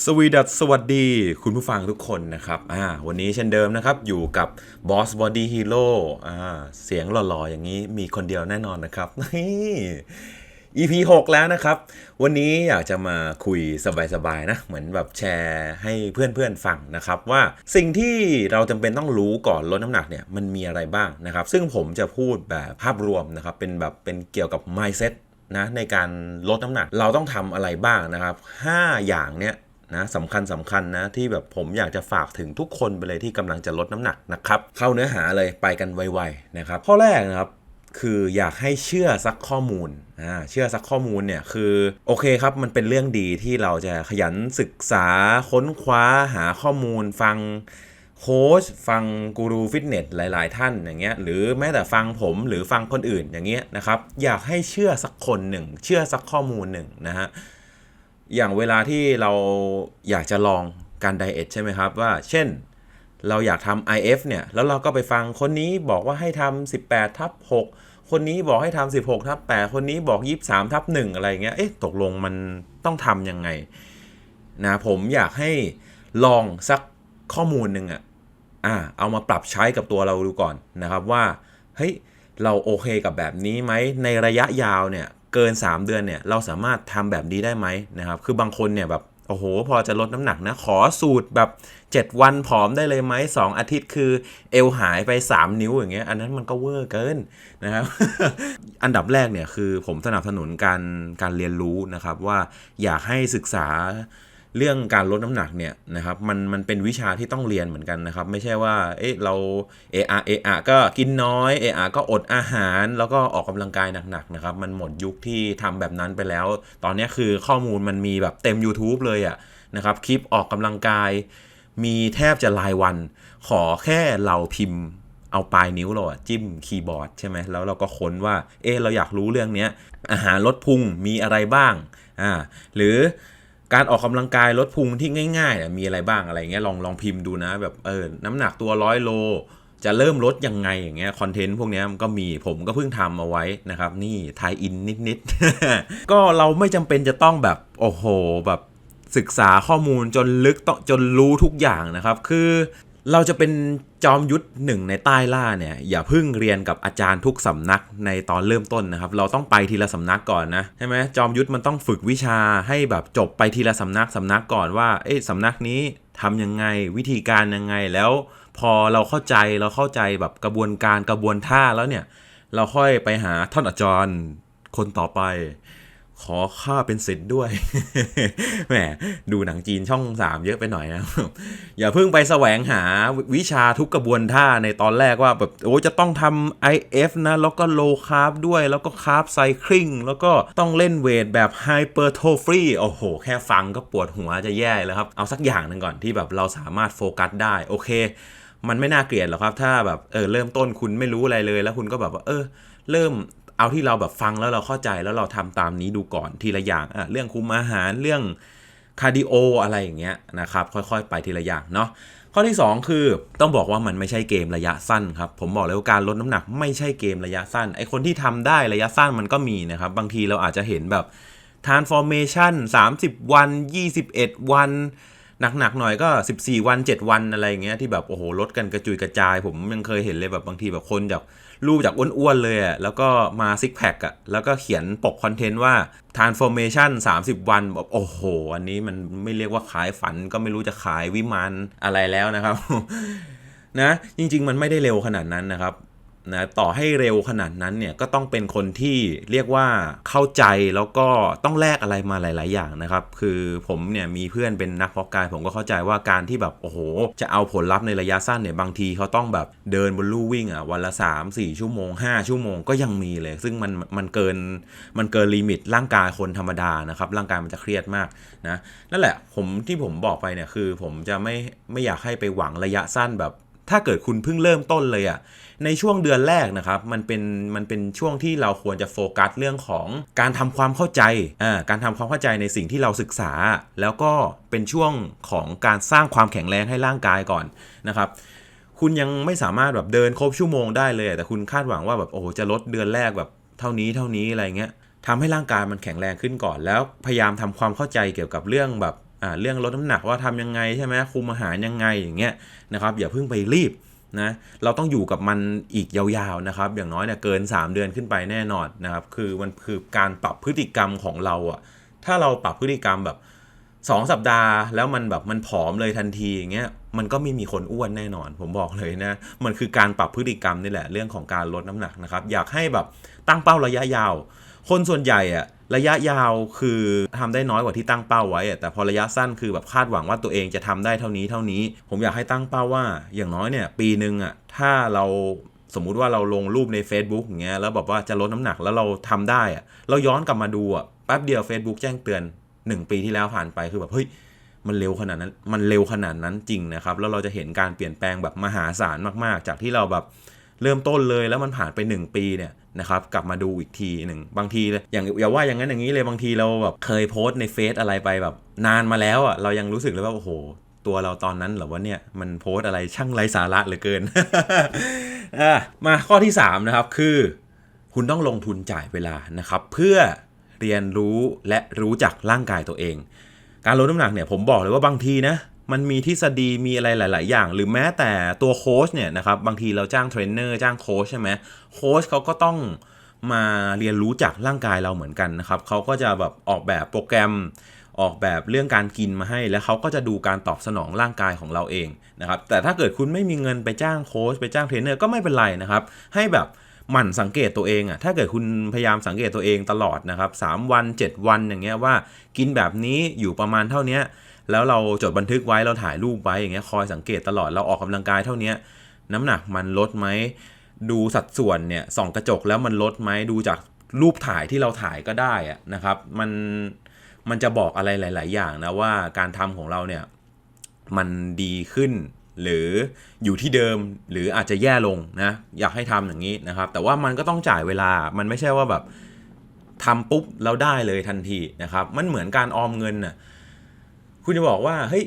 สวีดัสสวัสดีคุณผู้ฟังทุกคนนะครับอ่าวันนี้เช่นเดิมนะครับ อยู่กับบอสบอดี้ฮีโร่อ่าเสียงหล่อๆ อย่างนี้มีคนเดียวแน่นอนนะครับนี่ EP 6 แล้วนะครับ วันนี้อยากจะมาคุยสบายๆนะ เหมือนแบบแชร์ให้เพื่อนๆฟังนะครับ ว่าสิ่งที่เราจำเป็นต้องรู้ก่อนลดน้ำหนักเนี่ยมันมีอะไรบ้างนะครับ ซึ่งผมจะพูดแบบภาพรวมนะครับ เป็นแบบเป็นเกี่ยวกับ mindset นะในการลดน้ำหนักเราต้องทำอะไรบ้างนะครับ 5 อย่างเนี้ย นะสำคัญสำคัญนะที่แบบผมอยากจะฝากถึงทุกคนไปเลยที่กำลังจะลดน้ำหนักนะครับ เข้าเนื้อหาเลยไปกันไวๆนะครับ ข้อแรกนะครับคืออยากให้เชื่อสักข้อมูลอ่าเชื่อสักข้อมูลเนี่ยคือโอเคครับมันเป็นเรื่องดีที่เราจะขยันศึกษาค้นคว้าหาข้อมูล ฟังโค้ชฟังกูรูฟิตเนสหลาย ๆ ท่านอย่างเงี้ยหรือแม้แต่ฟังผมหรือฟังคนอื่นอย่างเงี้ยนะครับอยากให้เชื่อสักคนหนึ่งเชื่อสักข้อมูลหนึ่งนะฮะ อย่างเวลาที่เราอยากจะลองการไดเอทใช่ไหมครับว่า เช่น เราอยากทำ IF เนี่ย แล้วเราก็ไปฟังคนนี้บอกว่าให้ทำ18ทับ6คนนี้บอกให้ทำ16ทับ8คนนี้บอก 23ทับ1อะไรเงี้ย เอ๊ะ ตกลงมันต้องทำยังไงนะผมอยากให้ลองสักข้อมูลหนึ่งอะอะเอามาปรับใช้กับตัวเราดูก่อนนะครับว่า เฮ้ย เราโอเคกับแบบนี้ไหมในระยะยาวเนี่ย เกิน 3 เดือนเนี่ยเราสามารถทำแบบนี้ได้ไหมนะครับ คือบางคนเนี่ยแบบโอ้โห พอจะลดน้ำหนักนะ ขอสูตรแบบ 7 วันผอมได้เลยไหม2 อาทิตย์คือเอวหายไป 3 นิ้วอย่างเงี้ยอันนั้นมันก็เวอร์เกินนะครับ อันดับแรกเนี่ยคือผมสนับสนุนการการเรียนรู้นะครับว่าอยากให้ศึกษา เรื่องการลดน้ำหนักเนี่ยนะครับมันมันเป็นวิชาที่ต้องเรียนเหมือนกันนะครับ ไม่ใช่ว่าเอ๊ะเราเออะเออะก็กินน้อยเออะก็อดอาหาร แล้วก็ออกกำลังกายหนักๆนะครับ มันหมดยุคที่ทำแบบนั้นไปแล้ว ตอนนี้คือข้อมูลมันมีแบบเต็ม YouTube เลยอะนะครับคลิปออกกำลังกาย มีแทบจะรายวัน ขอแค่เราพิมพ์เอาปลายนิ้วเราจิ้มคีย์บอร์ดใช่ไหมแล้วเราก็ค้นว่าเออเราอยากรู้เรื่องเนี้ยอาหารลดพุงมีอะไรบ้างอ่าหรือ การออกกำลังกายลดพุงที่ง่ายๆเนี่ยมีอะไรบ้างอะไรเงี้ยลองลองพิมพ์ดูนะ แบบเออน้ำหนักตัวร้อยโล จะเริ่มลดยังไงอย่างเงี้ยคอนเทนต์พวกนี้มันก็มีผมก็เพิ่งทำเอาไว้นะครับ นี่ทายอินนิดๆก็เราไม่จำเป็นจะต้องแบบโอ้โหแบบศึกษาข้อมูลจนลึกต้อจนรู้ทุกอย่างนะครับ คือ เราจะเป็นจอมยุทธหนึ่งในใต้ล่าเนี่ยอย่าเพิ่งเรียนกับอาจารย์ทุกสำนักในตอนเริ่มต้นนะครับ เราต้องไปทีละสำนักก่อนนะใช่ไหมจอมยุทธมันต้องฝึกวิชาให้แบบจบไปทีละสำนักสำนักก่อนว่าเอ๊ะสำนักนี้ทำยังไงวิธีการยังไงแล้ว พอเราเข้าใจเราเข้าใจแบบกระบวนการกระบวนท่าแล้วเนี่ย เราค่อยไปหาท่านอาจารย์คนต่อไป ขอค่าเป็นสิทธิ์ด้วย แหม ดูหนังจีนช่องสามเยอะไปหน่อยนะ อย่าเพิ่งไปแสวงหาวิชาทุกกระบวนท่าในตอนแรกว่าแบบโอ้จะต้องทำ IF นะ แล้วก็ low carb ด้วย แล้วก็ carb cycling แล้วก็ต้องเล่นเวทแบบ hypertrophy โอ้โห แค่ฟังก็ปวดหัวจะแย่แล้วครับ เอาสักอย่างหนึ่งก่อนที่แบบเราสามารถโฟกัสได้ โอเค มันไม่น่าเกลียดหรอกครับ ถ้าแบบเออเริ่มต้นคุณไม่รู้อะไรเลย แล้วคุณก็แบบว่าเออเริ่ม เอาที่เราแบบฟังแล้วเราเข้าใจแล้วเราทำตามนี้ดูก่อนทีละอย่างอะเรื่องคุมอาหารเรื่องคาร์ดิโออะไรอย่างเงี้ยนะครับค่อยๆ ไปทีละอย่างเนาะข้อที่ 2 คือต้องบอกว่ามันไม่ใช่เกมระยะสั้นครับผมบอกเลยว่าการลดน้ำหนักไม่ใช่เกมระยะสั้นไอคนที่ทำได้ระยะสั้นมันก็มีนะครับ บางทีเราอาจจะเห็นแบบ transformation 30 วัน 21 วันหนักๆหน่อยก็ 14 วัน 7 วันอะไรอย่างเงี้ยที่แบบโอ้โหลดกันกระจุยกระจาย ผมยังเคยเห็นเลยแบบบางทีแบบคนจาก รูปจากอ้วนๆเลยอะแล้วก็มาซิกแพคอะแล้วก็เขียนปกคอนเทนต์ว่า transformation 30 วันแบบโอ้โห อันนี้มันไม่เรียกว่าขายฝันก็ไม่รู้จะขายวิมานอะไรแล้วนะครับ นะ จริง ๆ มันไม่ได้เร็วขนาดนั้นนะครับ นะต่อให้เร็วขนาดนั้นเนี่ยก็ต้องเป็นคนที่เรียกว่าเข้าใจแล้วก็ต้องแลกอะไรมาหลาย ๆ อย่างนะครับ คือผมเนี่ยมีเพื่อนเป็นนักเพาะกาย ผมก็เข้าใจว่าการที่แบบโอ้โห จะเอาผลลัพธ์ในระยะสั้นเนี่ยบางทีเขาต้องแบบเดินบนลู่วิ่งอะวันละ 3 4 ชั่วโมง 5 ชั่วโมงก็ยังมีเลย ซึ่งมันมันเกินมันเกินลิมิตร่างกายคนธรรมดานะครับร่างกายมันจะเครียดมากนะนั่นแหละผมที่ผมบอกไปเนี่ยคือผมจะไม่ไม่อยากให้ไปหวังระยะสั้นแบบ ถ้าเกิดคุณเพิ่งเริ่มต้นเลยอะ่ะในช่วงเดือนแรกนะครับมันเป็นมันเป็นช่วงที่เราควรจะโฟกัสเรื่องของการทำความเข้าใจอ่าการทำความเข้าใจในสิ่งที่เราศึกษา แล้วก็เป็นช่วงของการสร้างความแข็งแรงให้ร่างกายก่อนนะครับคุณยังไม่สามารถแบบเดินครบชั่วโมงได้เลย แต่คุณคาดหวังว่าแบบโอ้จะลดเดือนแรกแบบเท่านี้เท่านี้อะไรเงี้ยทำให้ร่างกายมันแข็งแรงขึ้นก่อน แล้วพยายามทำความเข้าใจเกี่ยวกับเรื่องแบบ เรื่องลดน้ำหนักว่าทำยังไงใช่ไหมคุมอาหารยังไงอย่างเงี้ยนะครับอย่าเพิ่งไปรีบนะเราต้องอยู่กับมันอีกยาวๆนะครับ อย่างน้อยเนี่ยเกิน 3 เดือนขึ้นไปแน่นอนนะครับคือมันคือการปรับพฤติกรรมของเราอะถ้าเราปรับพฤติกรรมแบบ2 สัปดาห์ แล้วมันแบบมันผอมเลยทันทีอย่างเงี้ยมันก็ไม่มีคนอ้วนแน่นอน ผมบอกเลยนะ มันคือการปรับพฤติกรรมนี่แหละเรื่องของการลดน้ำหนักนะครับ อยากให้แบบตั้งเป้าระยะยาว คนส่วนใหญ่อะระยะยาวคือทำได้น้อยกว่าที่ตั้งเป้าไว้ แต่พอระยะสั้นคือแบบคาดหวังว่าตัวเองจะทำได้เท่านี้เท่านี้ ผมอยากให้ตั้งเป้าว่าอย่างน้อยเนี่ยปีหนึ่งอะถ้าเราสมมุติว่าเราลงรูปใน Facebook อย่างเงี้ยแล้วแบบว่าจะลดน้ำหนักแล้วเราทำได้อะเราย้อนกลับมาดูอะแป๊บเดียว Facebook แจ้งเตือน 1 ปีที่แล้วผ่านไปคือแบบเฮ้ยมันเร็วขนาดนั้น มันเร็วขนาดนั้นจริงนะครับ แล้วเราจะเห็นการเปลี่ยนแปลงแบบมหาศาลมาก ๆ จากที่เราแบบเริ่มต้นเลยแล้วมันผ่านไป 1 ปีเนี่ย นะครับกลับมาดูอีกทีหนึ่งบางทีอย่างอย่าว่าอย่างนั้นอย่างนี้เลยบางทีเราแบบเคยโพสต์ในเฟซอะไรไปแบบ นานมาแล้วอะเรายังรู้สึกเลยว่าโอ้โห ตัวเราตอนนั้นหรอว่าเนี่ยมันโพสต์อะไรช่างไร้สาระเหลือเกินมาข้อที่ 3 นะครับคือ คุณต้องลงทุนจ่ายเวลานะครับ เพื่อเรียนรู้และรู้จักร่างกายตัวเอง การลดน้ำหนักเนี่ยผมบอกเลยว่าบางทีนะ มันมีทฤษฎีมีอะไรหลาย ๆ อย่าง หรือแม้แต่ตัวโค้ชเนี่ยนะครับบางทีเราจ้างเทรนเนอร์จ้างโค้ชใช่ไหมโค้ชเขาก็ต้องมาเรียนรู้จากร่างกายเราเหมือนกันนะครับเขาก็จะแบบออกแบบโปรแกรมออกแบบเรื่องการกินมาให้ แล้วเขาก็จะดูการตอบสนองร่างกายของเราเองนะครับแต่ถ้าเกิดคุณไม่มีเงินไปจ้างโค้ชไปจ้างเทรนเนอร์ก็ไม่เป็นไรนะครับให้แบบหมั่นสังเกตตัวเองอะ่ะถ้าเกิดคุณพยายามสังเกตตัวเองตลอดนะครับ3วัน 7 วันอย่างเงี้ยว่า กินแบบนี้อยู่ประมาณเท่านี้ แล้วเราจดบันทึกไว้เราถ่ายรูปไว้อย่างเงี้ยคอยสังเกตตลอดเราออกกำลังกายเท่านี้น้ำหนักมันลดไหมดูสัดส่วนเนี่ยส่องกระจกแล้วมันลดไหมดูจากรูปถ่ายที่เราถ่ายก็ได้อะนะครับ มันมันจะบอกอะไรหลาย ๆ อย่างนะว่าการทำของเราเนี่ยมันดีขึ้นหรืออยู่ที่เดิมหรืออาจจะแย่ลงนะอยากให้ทำอย่างนี้นะครับ แต่ว่ามันก็ต้องจ่ายเวลามันไม่ใช่ว่าแบบทำปุ๊บแล้วได้เลยทันทีนะครับ มันเหมือนการออมเงินน่ะ คุณจะบอกว่าเฮ้ย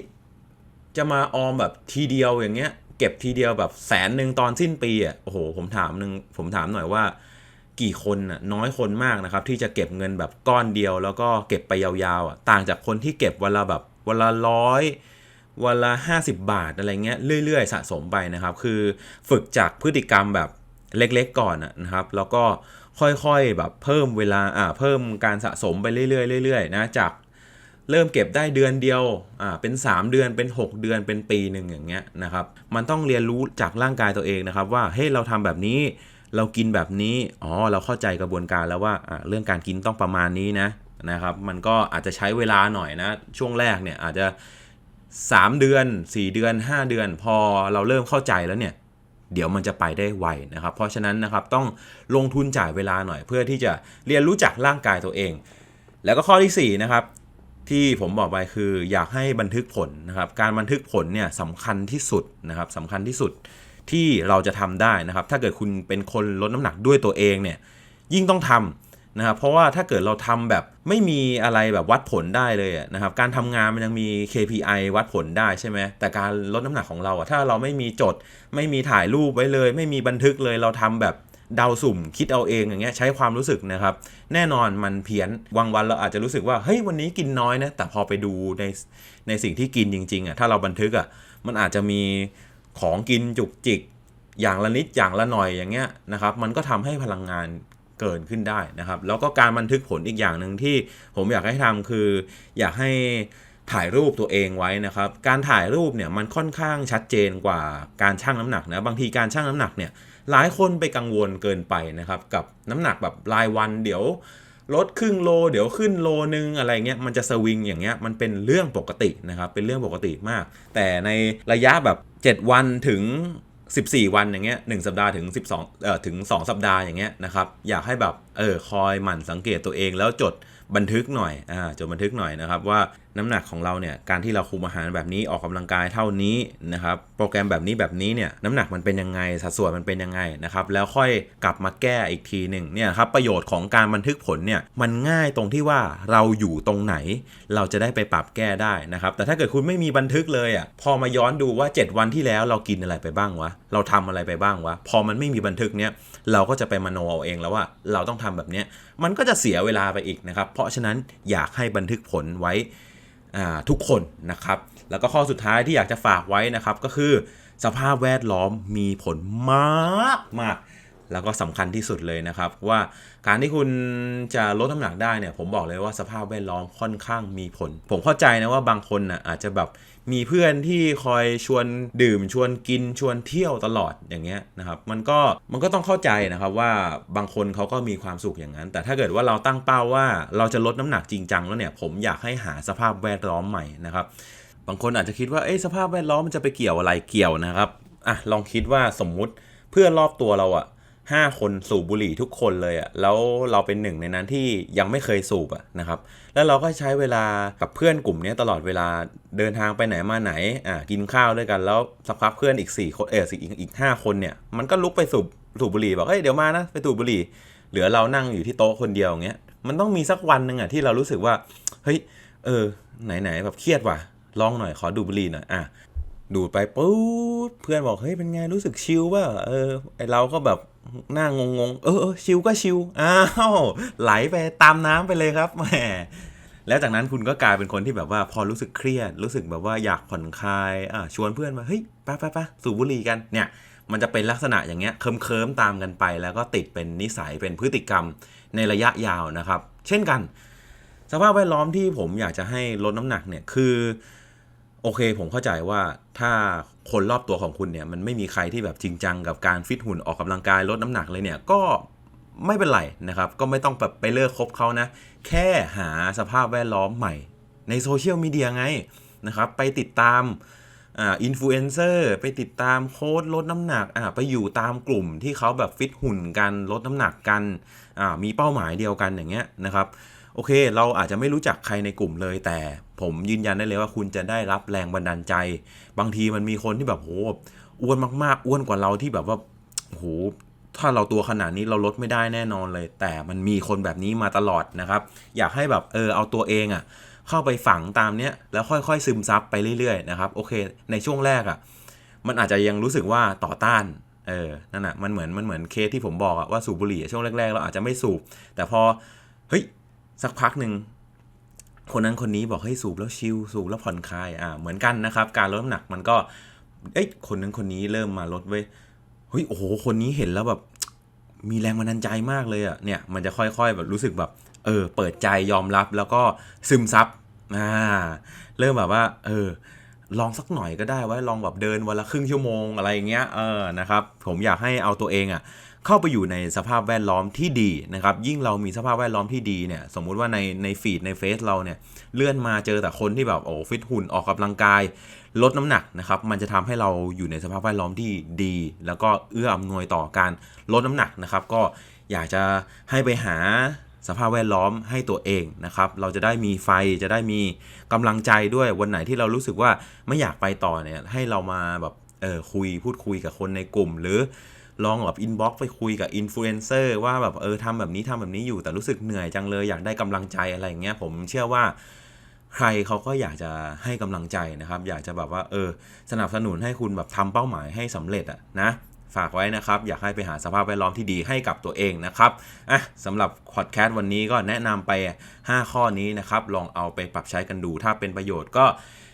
จะมาออมแบบทีเดียวอย่างเงี้ย เก็บทีเดียวแบบแสนหนึ่งตอนสิ้นปีอะโอ้โหผมถามหนึ่งผมถามหน่อยว่า กี่คนน่ะน้อยคนมากนะครับ ที่จะเก็บเงินแบบก้อนเดียว แล้วก็เก็บไปยาวๆอะต่างจากคนที่เก็บวันละแบบวันละร้อยวันละ 50 บาทอะไรเงี้ยเรื่อย ๆ สะสมไปนะครับ คือฝึกจากพฤติกรรมแบบเล็กๆก่อนนะครับ แล้วก็ค่อยๆแบบเพิ่มเวลาอ่าเพิ่มการสะสมไปเรื่อยๆเรื่อยๆนะจาก เริ่มเก็บได้เดือนเดียว อ่า เป็น 3 เดือน เป็น 6 เดือน เป็นปีหนึ่งอย่างเงี้ยนะครับ มันต้องเรียนรู้จากร่างกายตัวเองนะครับ ว่า เฮ้ย เราทำแบบนี้ เรากินแบบนี้ อ๋อ เราเข้าใจกระบวนการแล้วว่า อ่า เรื่องการกินต้องประมาณนี้นะ นะครับ มันก็อาจจะใช้เวลาหน่อยนะ ช่วงแรกเนี่ยอาจจะ 3 เดือน 4 เดือน 5 เดือน พอเราเริ่มเข้าใจแล้วเนี่ย เดี๋ยวมันจะไปได้ไวนะครับ เพราะฉะนั้นนะครับ ต้องลงทุนจ่ายเวลาหน่อยเพื่อที่จะเรียนรู้จักร่างกายตัวเอง แล้วก็ข้อที่4นะครับ ที่ผมบอกไปคืออยากให้บันทึกผลนะครับ การบันทึกผลเนี่ยสำคัญที่สุดนะครับสำคัญที่สุดที่เราจะทำได้นะครับ ถ้าเกิดคุณเป็นคนลดน้ำหนักด้วยตัวเองเนี่ยยิ่งต้องทำนะครับเพราะว่าถ้าเกิดเราทำแบบไม่มีอะไรแบบวัดผลได้เลยนะครับ การทำงานมันยังมี KPI วัดผลได้ใช่ไหมแต่การลดน้ำหนักของเราอะถ้าเราไม่มีจด ไม่มีถ่ายรูปไว้เลย ไม่มีบันทึกเลยเราทำแบบ เดาสุ่มคิดเอาเองอย่างเงี้ยใช้ความรู้สึกนะครับ แน่นอนมันเพี้ยนบางวันเราอาจจะรู้สึกว่าเฮ้ยวันนี้กินน้อยนะแต่พอไปดูในในสิ่งที่กินจริงๆอะถ้าเราบันทึกอะมันอาจจะมีของกินจุกจิก อย่างละนิดอย่างละหน่อยอย่างเงี้ยนะครับ มันก็ทำให้พลังงานเกินขึ้นได้นะครับ แล้วก็การบันทึกผลอีกอย่างหนึ่งที่ผมอยากให้ทำคือ อยากให้ ถ่ายรูปตัวเองไว้นะครับ การถ่ายรูปเนี่ยมันค่อนข้างชัดเจนกว่าการชั่งน้ำหนักนะ บางทีการชั่งน้ำหนักเนี่ยหลายคนไปกังวลเกินไปนะครับ กับน้ำหนักแบบรายวันเดี๋ยวลดครึ่งโล เดี๋ยวขึ้นโลนึงอะไรเงี้ยมันจะสวิงอย่างเงี้ยมันเป็นเรื่องปกตินะครับ เป็นเรื่องปกติมาก แต่ในระยะแบบ 7 วันถึง 14 วันอย่างเงี้ยหสัปดาห์ถึง 12เอ่อถึง 2 สัปดาห์อย่างเงี้ยนะครับอยากให้แบบเออคอยหมั่นสังเกตตัวเองแล้วจดบันทึกหน่อยอ่าจดบันทึกหน่อยนะครับว่า น้ำหนักของเราเนี่ยการที่เราคุมอาหารแบบนี้ออกกำลังกายเท่านี้นะครับโปรแกรมแบบนี้แบบนี้เนี่ยน้ำหนักมันเป็นยังไงสัดส่วนมันเป็นยังไงนะครับแล้วค่อยกลับมาแก้อีกทีหนึ่งเนี่ยครับประโยชน์ของการบันทึกผลเนี่ยมันง่ายตรงที่ว่าเราอยู่ตรงไหน เราจะได้ไปปรับแก้ได้นะครับแต่ถ้าเกิดคุณไม่มีบันทึกเลยอะพอมาย้อนดูว่า 7 วันที่แล้วเรากินอะไรไปบ้างวะเราทำอะไรไปบ้างวะพอมันไม่มีบันทึกเนี่ยเราก็จะไปมโนเอาเองแล้วว่าเราต้องทำแบบเนี้ยมันก็จะเสียเวลาไปอีกนะครับเพราะฉะนั้นอยากให้บันทึกผลไว้ ทุกคนนะครับ แล้วก็ข้อสุดท้ายที่อยากจะฝากไว้นะครับก็คือสภาพแวดล้อมมีผลมากมากแล้วก็สำคัญที่สุดเลยนะครับ ว่าการที่คุณจะลดน้ำหนักได้เนี่ยผมบอกเลยว่าสภาพแวดล้อมค่อนข้างมีผล ผมเข้าใจนะว่าบางคนน่ะอาจจะแบบ มีเพื่อนที่คอยชวนดื่มชวนกินชวนเที่ยวตลอดอย่างเงี้ยนะครับมันก็มันก็ต้องเข้าใจนะครับว่าบางคนเขาก็มีความสุขอย่างนั้น แต่ถ้าเกิดว่าเราตั้งเป้าว่าเราจะลดน้ำหนักจริงจังแล้วเนี่ยผมอยากให้หาสภาพแวดล้อมใหม่นะครับบางคนอาจจะคิดว่าเอ้สภาพแวดล้อมมันจะไปเกี่ยวอะไรเกี่ยวนะครับอะลองคิดว่าสมมุติเพื่อนรอบตัวเราอะ ห้าคนสูบบุหรี่ทุกคนเลยอะแล้วเราเป็นหนึ่งในนั้นที่ยังไม่เคยสูบอะนะครับ แล้วเราก็ใช้เวลากับเพื่อนกลุ่มนี้ตลอดเวลาเดินทางไปไหนมาไหนอะกินข้าวด้วยกันแล้วสักพักเพื่อนอีก4คนเอออีกอีกห้าคนเนี่ยมันก็ลุกไปสูบสูบบุหรี่บอกเฮ้ยเดี๋ยวมานะไปสูบบุหรี่ เหลือเรานั่งอยู่ที่โต๊ะคนเดียวอย่างเงี้ยมันต้องมีสักวันหนึ่งอะที่เรารู้สึกว่าเฮ้ยเออไหนๆแบบเครียดว่ะลองหน่อยขอดูบุหรี่หน่อยอะ ดูดไปปุ๊บเพื่อนบอกเฮ้ยเป็นไงรู้สึกชิลป่ะเออไอเราก็แบบหน้างงงๆเออชิลก็ชิลอ้าวไหลไปตามน้ำไปเลยครับแหมแล้วจากนั้นคุณก็กลายเป็นคนที่แบบว่าพอรู้สึกเครียด รู้สึกแบบว่าอยากผ่อนคลายอะชวนเพื่อนมาเฮ้ยไปไปไปสูบบุหรี่กันเนี่ย มันจะเป็นลักษณะอย่างเงี้ยเคิมเคิมๆตามกันไป แล้วก็ติดเป็นนิสัยเป็นพฤติกรรมในระยะยาวนะครับ เช่นกัน สภาพแวดล้อมที่ผมอยากจะให้ลดน้ำหนักเนี่ยคือ โอเค ผมเข้าใจว่าถ้าคนรอบตัวของคุณเนี่ยมันไม่มีใครที่แบบจริงจังกับการฟิตหุ่นออกกำลังกายลดน้ำหนักเลยเนี่ยก็ไม่เป็นไรนะครับ ก็ไม่ต้องแบบไปเลิกคบเขานะ แค่หาสภาพแวดล้อมใหม่ ในโซเชียลมีเดียไงนะครับ ไปติดตามอ่าอินฟลูเอนเซอร์ไปติดตามโค้ดลดน้ำหนักอ่าไปอยู่ตามกลุ่มที่เขาแบบฟิตหุ่นกันลดน้ำหนักกันอ่ามีเป้าหมายเดียวกันอย่างเงี้ยนะครับ โอเค เราอาจจะไม่รู้จักใครในกลุ่มเลยแต่ ผมยืนยันได้เลยว่าคุณจะได้รับแรงบันดาลใจ บางทีมันมีคนที่แบบโหอ้วนมากๆ อ้วนกว่าเราที่แบบว่าโหถ้าเราตัวขนาดนี้เราลดไม่ได้แน่นอนเลย แต่มันมีคนแบบนี้มาตลอดนะครับ อยากให้แบบเออเอาตัวเองอะ่ะเข้าไปฝังตามเนี้ยแล้วค่อยๆซึมซับไปเรื่อยๆนะครับโอเค ในช่วงแรกอะ่ะมันอาจจะยังรู้สึกว่าต่อต้านเออนั่นแหะมันเหมือนมันเหมือนเคสที่ผมบอกอะว่าสูบบุหรี่ช่วงแรกๆเราอาจจะไม่สูบ แต่พอเฮ้ยสักพักหนึ่ง คนนั้นคนนี้บอกให้สูบแล้วชิลสูบแล้วผ่อนคลายอ่าเหมือนกันนะครับ การลดน้ำหนักมันก็ เอ้ยคนนั้นคนนี้เริ่มมาลดเว้ยเฮ้ยโอ้โหคนนี้เห็นแล้วแบบ มีแรงบันดาลใจมากเลยอะเนี่ยมันจะค่อยๆแบบรู้สึกแบบ เออ เปิดใจยอมรับแล้วก็ซึมซับอ่าเริ่มแบบว่า เออ ลองสักหน่อยก็ได้ไว่าลองแบบเดินวันละครึ่งชั่วโมงอะไรอย่างเงี้ยเออนะครับ ผมอยากให้เอาตัวเองอะ่ะ เข้าไปอยู่ในสภาพแวดล้อมที่ดีนะครับ ยิ่งเรามีสภาพแวดล้อมที่ดีเนี่ย สมมุติว่าในในฟีดในเฟซเราเนี่ยเลื่อนมาเจอแต่คนที่แบบโอ้ฟิตหุ่นออกกำลังกาย ลดน้ำหนักนะครับ มันจะทำให้เราอยู่ในสภาพแวดล้อมที่ดี แล้วก็เอื้ออำนวยต่อการลดน้ำหนักนะครับ ก็อยากจะให้ไปหาสภาพแวดล้อมให้ตัวเองนะครับ เราจะได้มีไฟจะได้มีกำลังใจด้วยวันไหนที่เรารู้สึกว่าไม่อยากไปต่อเนี่ยให้เรามาแบบเออคุยพูดคุยกับคนในกลุ่มหรือ ลองแบบอินบ็อกซ์ไปคุยกับอินฟลูเอนเซอร์ว่าแบบเออทำแบบนี้ทำแบบนี้อยู่ แต่รู้สึกเหนื่อยจังเลยอยากได้กำลังใจอะไรอย่างเงี้ยผมเชื่อว่าใครเขาก็อยากจะให้กำลังใจนะครับ อยากจะแบบว่าเออสนับสนุนให้คุณแบบทำเป้าหมายให้สำเร็จอะนะฝากไว้นะครับ อยากให้ไปหาสภาพแวดล้อมที่ดีให้กับตัวเองนะครับอะสำหรับพอดแคสต์วันนี้ก็แนะนำไป 5 ข้อนี้นะครับ ลองเอาไปปรับใช้กันดู ถ้าเป็นประโยชน์ก็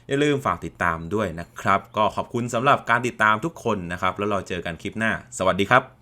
อย่าลืมฝากติดตามด้วยนะครับ ก็ขอบคุณสำหรับการติดตามทุกคนนะครับ แล้วเราเจอกันคลิปหน้า สวัสดีครับ